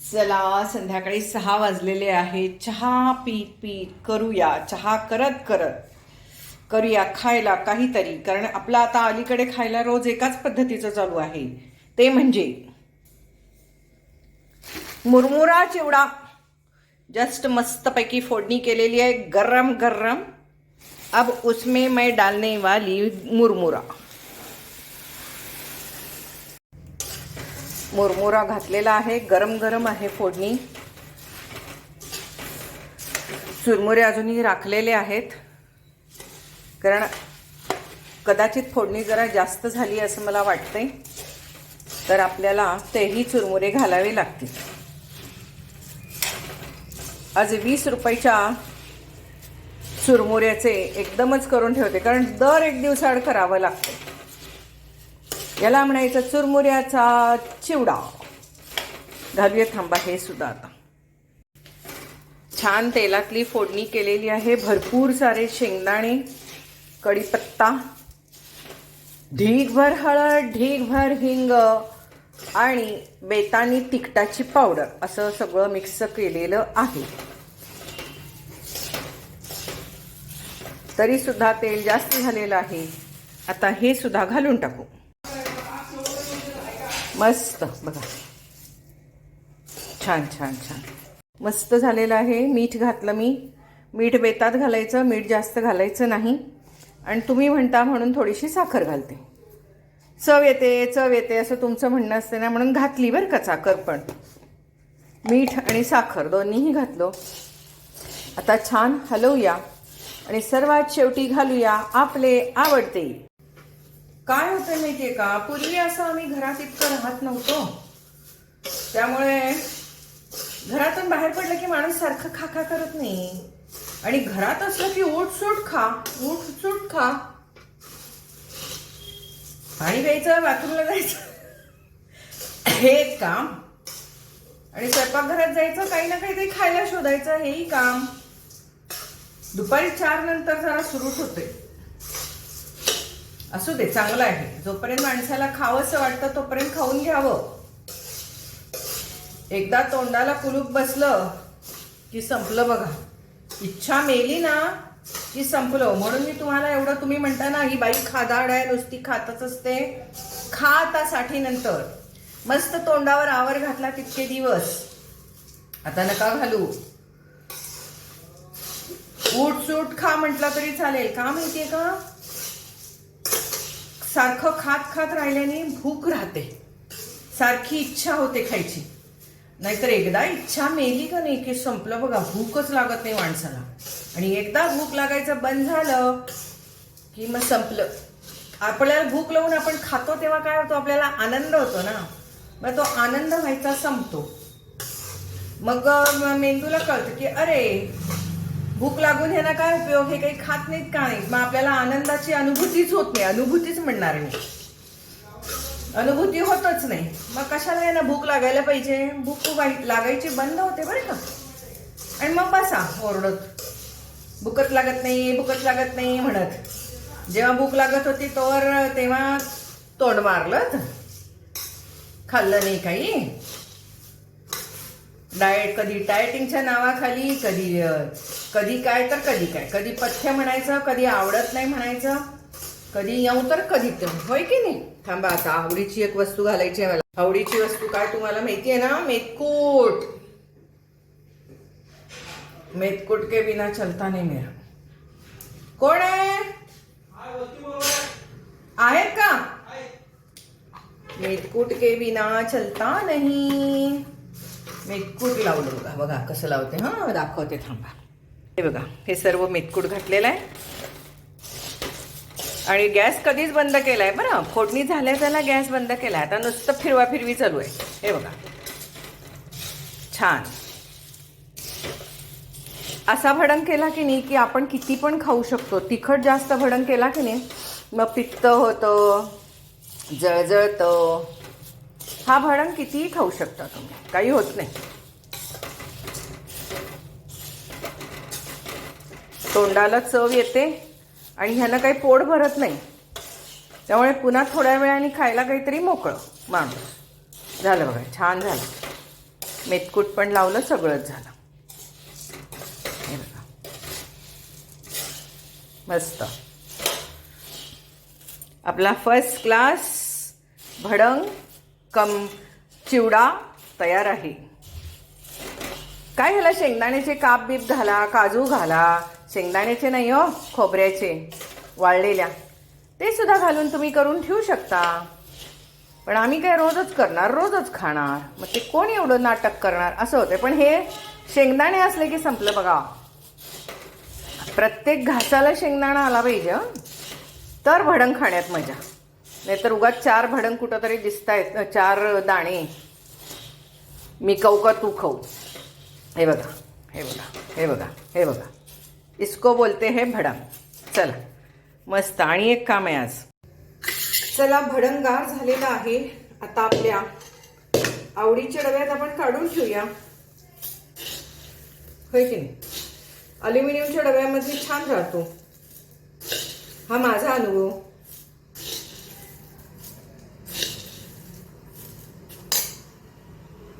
चला संध्याकाळी सहा वाजलेले आहे. चहा पीत पीत करूया. चहा करत करत. करूया खायला काहीतरी कारण आपलं आता अलीकडे खायला रोज एकाच पद्धतीचं चालू आहे. ते म्हणजे मुरमुरा चिवडा. जस्ट मस्तपैकी फोडणी केलेली आहे. गरम गरम. अब उसमें मैं डालने वाली मुरमुरा. मुरमुरा घातलेला आहे. गरम गरम आहे फोडणी. चुरमुरे अजूनही राखलेले आहेत. कारण कदाचित फोडणी जरा जास्त झाली असं मला वाटते तर आपल्याला तेही चुरमुरे घालावे लागतील. आज वीस रुपयाच्या चुरमुऱ्याचे एकदमच करून ठेवते. कारण दर एक दिवसाआड करावं लागतं. याला म्हणायचं चुरमुऱ्याचा चिवडा. घालूया थांबा हे सुद्धा आता. छान तेलातली फोडणी केलेली आहे. भरपूर सारे शेंगदाणे कढीपत्ता. ढीगभर हळद ढीगभर हिंग आणि बेतानी तिखटाची पावडर. असं सगळं मिक्स केलेलं आहे. तरी सुद्धा तेल जास्त झालेलं आहे. आता हे सुद्धा घालून टाकू. मस्त. बघा. छान छान छान. मस्त झालेलं आहे. मीठ घातलं मी. मीठ बेतात घालायचं मीठ जास्त घालायचं नाही. आणि तुम्ही म्हणता म्हणून थोडीशी साखर घालते. चव येते चव येते असं तुमचं म्हणणं असते ना म्हणून घातली बरं का साखर पण. मीठ आणि साखर दोन्हीही घातलो. आता छान हलवूया आणि सर्वात शेवटी घालूया आपले आवडते. काय होतं माहितीये का? पूर्वी असं आम्ही घरात इतकं राहत नव्हतो. त्यामुळे घरातून बाहेर पडलं की माणूस सारखं खा खा करत नाही. आणि घरात असलं की ओट सूट खा ओट सूट खा. पाणी प्यायचं बाथरूमला जायचं. हे एक काम. आणि स्वयंपाकघरात जायचं काही ना काहीतरी खायला शोधायचं हेही काम. दुपारी चार नंतर जरा सुरूच होते असू दे चांगलं आहे. जोपर्यंत माणसाला खावंसं वाटतं तोपर्यंत खाऊन घ्यावं. एकदा तोंडाला कुलूप बसलं की संपलं बघा. इच्छा मेली ना की संपलं. म्हणून मी तुम्हाला एवढं तुम्ही म्हणता ना ही बाई खादाड आहे नुसती खातच असते. खा आता साठी नंतर. मस्त तोंडावर आवर घातला तितके दिवस. आता नका घालू. उठ सूट खा म्हटलं तरी चालेल. का माहितीये का? सारखं खात खात राहिल्याने भूक राहते. सारखी इच्छा होते खायची. नाहीतर एकदा इच्छा मेली का नाही की संपलं बघा भूकच लागत नाही माणसाला. आणि एकदा भूक लागायचं बंद झालं की मग संपलं. आपल्याला भूक लावून आपण खातो तेव्हा काय होतो? आपल्याला आनंद होतो ना. मग तो आनंद व्हायचा संपतो. मग मेंदूला कळतं की अरे भूक लागून ह्याला काय उपयोग? हे काही खात नाहीत का नाही? मग आपल्याला आनंदाची अनुभूतीच होत नाही. अनुभूतीच म्हणणार मी. अनुभूती होतच नाही. मग कशाला यांना भूक लागायला पाहिजे? भूक वाईट लागायची बंद होते बरं का. आणि मग बसा ओरडत. भूकच लागत नाही भूकच लागत नाही म्हणत. जेव्हा भूक लागत होती तोवर तेव्हा तोंड मारलं. खाल्लं नाही काही. डाएट कधी डाएटिंगच्या नावाखाली कधी कधी काय तर कधी काय. कधी पथ्य म्हणायचं कधी आवडत नाही म्हणायचं कधी येऊ तर कधी तर. होय की नाही? थांबा आता आवडीची एक वस्तू घालायची आहे मला. आवडीची वस्तू काय तुम्हाला माहिती आहे ना? मेतकूट. मेतकूट के बिना चलता नाही मेरा. कोण आहे? आहेत का? मेतकूट के बिना चलता नाही. मेतकूट लावलं बघा बघा कसं लावते. हा दाखवते थांबा. हे बघा हे सर्व मेतकूट घातलेलं आहे. आणि गॅस कधीच बंद केलाय. बरं फोडणी झाल्या त्याला गॅस बंद केला आहे आता नुसतं फिरवा फिरवी चालू आहे. हे बघा. छान. असा भडंग केला की नाही की आपण किती पण खाऊ शकतो. तिखट जास्त भडंग केला की नाही मग पित्त होतं जळजळतं. हा भडंग कितीही खाऊ शकता तुम्ही. काही होत नाही. तोंडाला चव येते आणि ह्यानं काही पोट भरत नाही. त्यामुळे पुन्हा थोड्या वेळाने खायला काहीतरी मोकळं माणूस. झालं बघा छान झालं. मेतकूट पण लावलं सगळंच झालं. हे बघा. मस्त. आपला फर्स्ट क्लास भडंग कम चिवडा तयार आहे. काय ह्याला शेंगदाण्याचे काप बीप घाला काजू घाला शेंगदाण्याचे नाही हो खोबऱ्याचे. वाळलेल्या. ते सुद्धा घालून तुम्ही करून ठेवू शकता. पण आम्ही काय रोजच करणार रोजच खाणार. मग ते कोण एवढं नाटक करणार? असं होतं पण हे शेंगदाणे असले की संपलं बघा. प्रत्येक घासाला शेंगदाणा आला पाहिजे हं. तर भडंग खाण्यात मजा. नाहीतर उगाच चार भडंग कुठं तरी दिसत आहेत चार दाणे. मी खाऊ का तू खाऊ? हे बघा हे बघा हे बघा हे बघा. इसको बोलते हैं भडंग। चला मस्त आणि एक काम आहे आज. चला भडंगार झालेला आहे आता आपल्या. आवडीच्या डब्यात आपण काढून ठेवूया. होय की नाही? अल्युमिनियमच्या डब्यामध्ये छान राहतो. हा माझा अनुभव.